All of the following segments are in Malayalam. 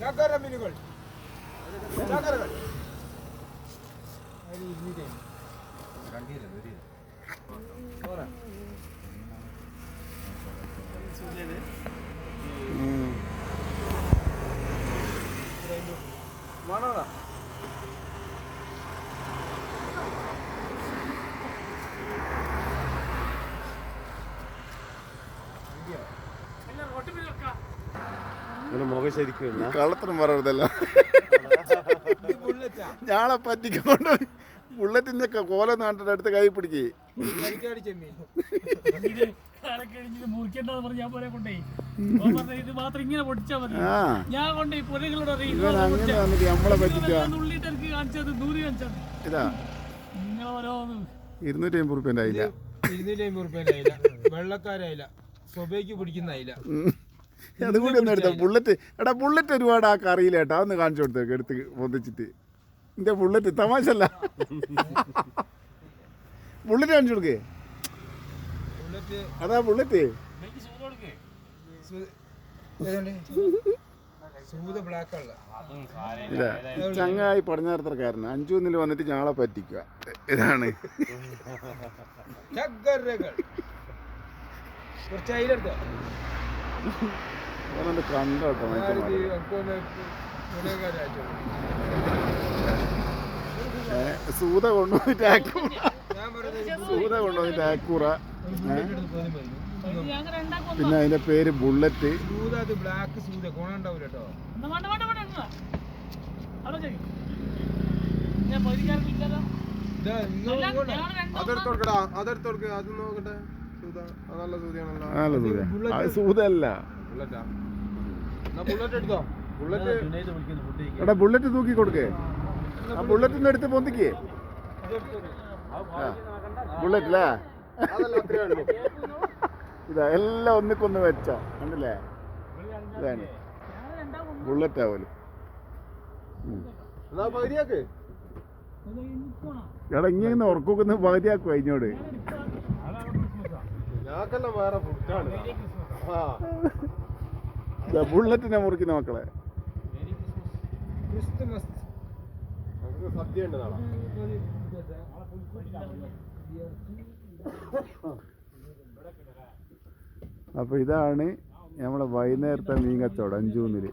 ചാക്കാര മീനുകൾ. ചക്കരകൾ അതിൽ ഇരുന്നൂറ്റി പോരാ വേണോടാ മുഖം ശരിക്കും കള്ളത്തരം പറയരുതല്ല. ഞാളെ പറ്റിക്കൊണ്ട് ബുള്ളറ്റിന്റെ കോല നാട്ടിന്റെ അടുത്ത് കൈ പിടിക്കേ. ഇരുന്നൂറ്റി അമ്പത് ഇരുന്നൂറ്റി അയില. വെള്ളക്കാരായില്ല സ്വബയ്ക്ക് പിടിക്കുന്ന അയില. അതുകൂടി ഒന്ന് എടുത്ത? ബുള്ളറ്റ് എടാ ബുള്ളറ്റ് ഒരുപാട് ആ കറിയില്ല കേട്ടോ. അതൊന്ന് കാണിച്ചു കൊടുത്തേക്ക് എടുത്ത് പൊതിച്ചിട്ട് എന്റെ ബുള്ളറ്റ് തമാശല്ല ബുള്ളറ്റ് കാണിച്ചു കൊടുക്കേ. ബുള്ളറ്റ് അതാ ബുള്ളറ്റ് ചങ്ങായി പടിഞ്ഞാറത്തരക്കാരന് അഞ്ചു ഒന്നിൽ വന്നിട്ട് ഞങ്ങളെ പറ്റിക്കുക ഇതാണ്. ചക്കരകൾ. കുറച്ച് അയിലെടുത്തോ? അവനെ കണ്ടോട്ടോ സൂത കൊണ്ടുപോയിട്ട് ആക്കൂറ സൂത കൊണ്ടുപോയിട്ട് ആക്കൂറ പിന്നെ അതിന്റെ പേര് ബുള്ളറ്റ്. ബ്ലാക്ക് സൂത ഗുണമുണ്ടാവില്ല കേട്ടോ. എന്നാ വേണ്ട വേണ്ട വേണ്ട എന്നാ. അവിടെ ചെയ്യ് ഞാൻ പൊരിക്കാറില്ലല്ലോ ഇതാ നിങ്ങൾ ഇങ്ങോട്ട്. ഞങ്ങൾ രണ്ടും അതെടുത്ത് കൊടുക്കടാ അതെടുത്ത് കൊടുക്ക അത് നോക്കട്ടെ. സൂത അത് നല്ല സൂതിയാണല്ലോ. നല്ല സൂത സൂതല്ല ബുള്ളറ്റാ ബുള്ളറ്റ് എടുത്തോ? ബുള്ളറ്റ് എടാ ബുള്ളറ്റ് തൂക്കി കൊടുക്കേ. ആ ബുള്ളറ്റിന്റെ എടുത്ത്? പൊന്തിക്കേ. ബുള്ളറ്റ് അല്ലേ ഇതാ എല്ലാം ഒന്നിക്കൊന്ന് വെച്ച. കണ്ടില്ലേ? ഇതാണ്. ബുള്ളറ്റ് ആവൽ എടാ ഇങ്ങനെ ഉറക്കൊന്ന് പകുതിയാക്കും അതിനോട് ഞാക്കെല്ലാം വേറെ ഫുഡാണ് ആ. ബുള്ളറ്റിനെ മുറിക്കുന്ന മക്കളെ. സദ്യ ഉണ്ട് നാളെ അപ്പൊ ഇതാണ് നമ്മളെ വൈകുന്നേരത്തെ മീൻ കച്ചവടം അഞ്ചൂന്നിൽ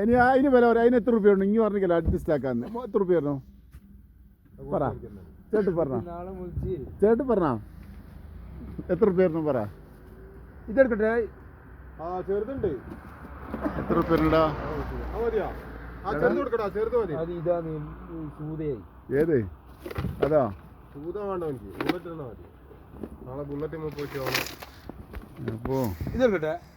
ഇനി അതിന് വില പറയാം അതിന് എത്ര റുപ്യ ഉണ്ട് ഇനി പറഞ്ഞില്ല അഡ്ജസ്റ്റ് ആക്കാന്ന്. എത്ര റുപ്യ വരണോ? പറ. ചേട്ടൻ പറഞ്ഞ. ചേട്ടൻ പറഞ്ഞ. എത്ര പേരുന്നു പറ. ഇതെടുക്കട്ടെ. ആ ചെറുതുണ്ട്. എത്ര പേരുണ്ടാ? ഏത്? അതോ. സൂത വേണ്ട എനിക്ക് ബുള്ളറ്റ് മതി. നാളെ ബുള്ളറ്റ് പോയിട്ട് അപ്പോ. ഇതെടുക്കട്ടെ.